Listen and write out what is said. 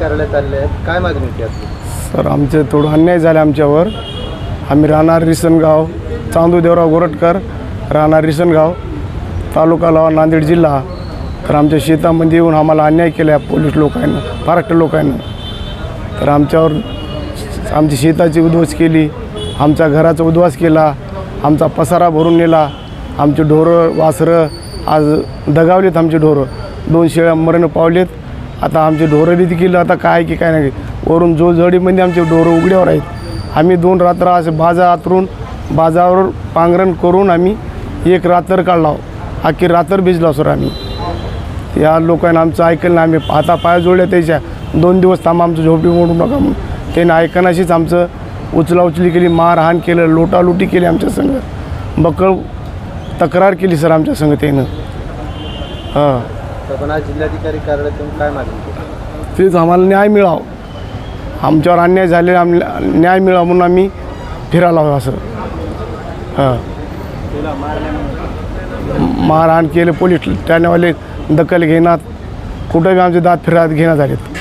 कार्यालयात आलेले आहेत. काय मागणी होती आपली? सर आमचे थोडं अन्याय झाले आमच्यावर. आम्ही राहणार रिसनगाव चांदू देवराव गोरटकर राहणार रिसनगाव तालुका लावा नांदेड जिल्हा. तर आमच्या शेतामध्ये येऊन आम्हाला अन्याय केला पोलीस लोकांना महाराष्ट्र लोकांना. तर आमच्यावर आमची शेताची उद्ध्वस्त केली आमच्या घराचा उद्ध्वस्त केला आमचा पसारा भरून नेला. आमचे ढोरं वासरं आज दगावलेत आमचे ढोरं. दोन शेळ्या मरण पावलेत. आता आमचे ढोरं देखील आता काय की काय नाही. वरून जो जडीमध्ये आमचे ढोरं उघड्यावर आहेत. आम्ही दोन रात्र असे बाजा आतरून बाजावर पांघरण करून आम्ही एक रात्र काढला. अख्खी रात्र भिजला सर आम्ही. या लोकांना आमचं ऐकलं आम्ही आता पाय जोडल्या त्याच्या. दोन दिवस थांबा आमचं झोपडी मोडू नका म्हणून. त्याने ऐकण्याशीच आमचं उचला उचली केली मारहाण केलं लोटालुटी केली आमच्या संग. बकळ तक्रार केली सर आमच्या संग त्यानं. हां. तर पण आज जिल्हाधिकारी कार्यालयात येऊन काय मागणी तेच आम्हाला न्याय मिळावं. आमच्यावर अन्याय झाले आम न्याय मिळावा म्हणून आम्ही फिरायला हवं असं. हां. मारहाण केले पोलीस ठाण्यावाले दखल घेणार. कुठं बी आमचे दात फिरायला घेण्यात आलेत.